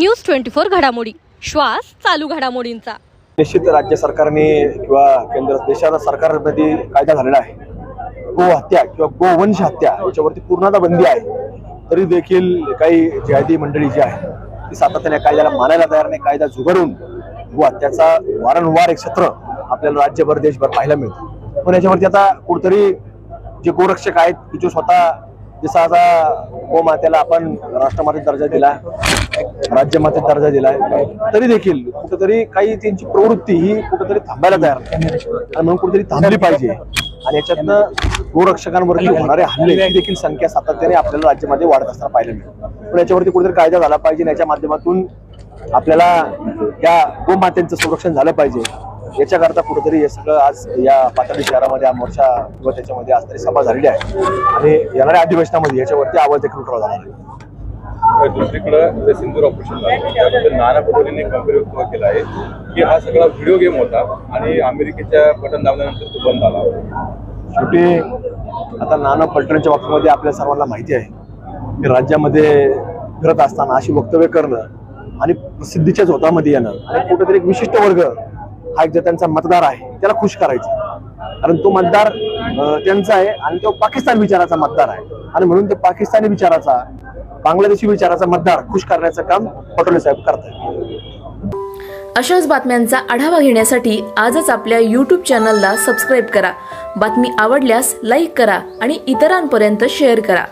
News twenty four घडामोडी. श्वास चालू घडामोडींचा. निश्चित राज्य सरकारने किंवा केंद्र देशाला सरकारमध्ये कायदा झालेला आहे. गो हत्या किंवा गोवंश हत्या याच्यावरती पूर्णतः बंदी आहे. तरी देखील काही जाहिदी मंडळी जी आहे ती सातत्याने कायद्याला मानायला तयार नाही. कायदा झुगारून गो हत्याचा वारंवार एक सत्र आपल्याला राज्यभर देशभर पाहायला मिळतं. पण याच्यावरती आता कुठतरी जे गोरक्षक आहेत की जो स्वतः जसा आता गोमात्याला आपण राष्ट्रमातेचा दर्जा दिला राज्यमाते दर्जा दिलाय. तरी देखील कुठेतरी काही त्यांची प्रवृत्ती ही कुठेतरी थांबायला तयार नाही. आणि म्हणून कुठेतरी थांबली पाहिजे. आणि याच्यातनं गोरक्षकांवरती होणारे हल्ले देखील संख्या सातत्याने आपल्याला राज्यामध्ये वाढत असताना पाहायला मिळते पण याच्यावरती कुठेतरी कायदा झाला पाहिजे. याच्या माध्यमातून आपल्याला या गोमात्यांचं संरक्षण झालं पाहिजे. याच्याकरता कुठेतरी हे सगळं आज या पाथर्डी शहरामध्ये हा मोर्चा किंवा त्याच्यामध्ये आज तरी सभा झालेली आहे. आणि येणाऱ्या अधिवेशनामध्ये याच्यावरती आवाज देखील उठवला जाणार आहे. दुसरीकडं जे सिंदूर ऑपरेशन झालं त्याबद्दल नाना पटोलेंनी गंभीर वक्तव्य केलं आहे की हा सगळा व्हिडिओ गेम होता आणि अमेरिकेच्या बटन दाबल्यानंतर तो बंद आला शेवटी आता नाना पलटणच्या बाबतीमध्ये आपल्या सर्वांना माहिती आहे की राज्यामध्ये फिरत असताना अशी वक्तव्य करणं आणि प्रसिद्धीच्या झोतामध्ये येणं आणि कुठेतरी एक विशिष्ट वर्ग हा एक जो त्यांचा मतदार आहे त्याला खुश करायचा. कारण तो मतदार त्यांचा आहे आणि तो पाकिस्तान विचाराचा मतदार आहे. आणि म्हणून ते पाकिस्तानी विचाराचा बांगलादेशी विचाराचा मतदार खुश करण्याचं काम पटोले साहेब करतात अशाच बातम्यांचा आढावा घेण्यासाठी आजच आपल्या यूट्यूब चॅनलला सबस्क्राईब करा. बातमी आवडल्यास लाईक करा आणि इतरांपर्यंत शेअर करा.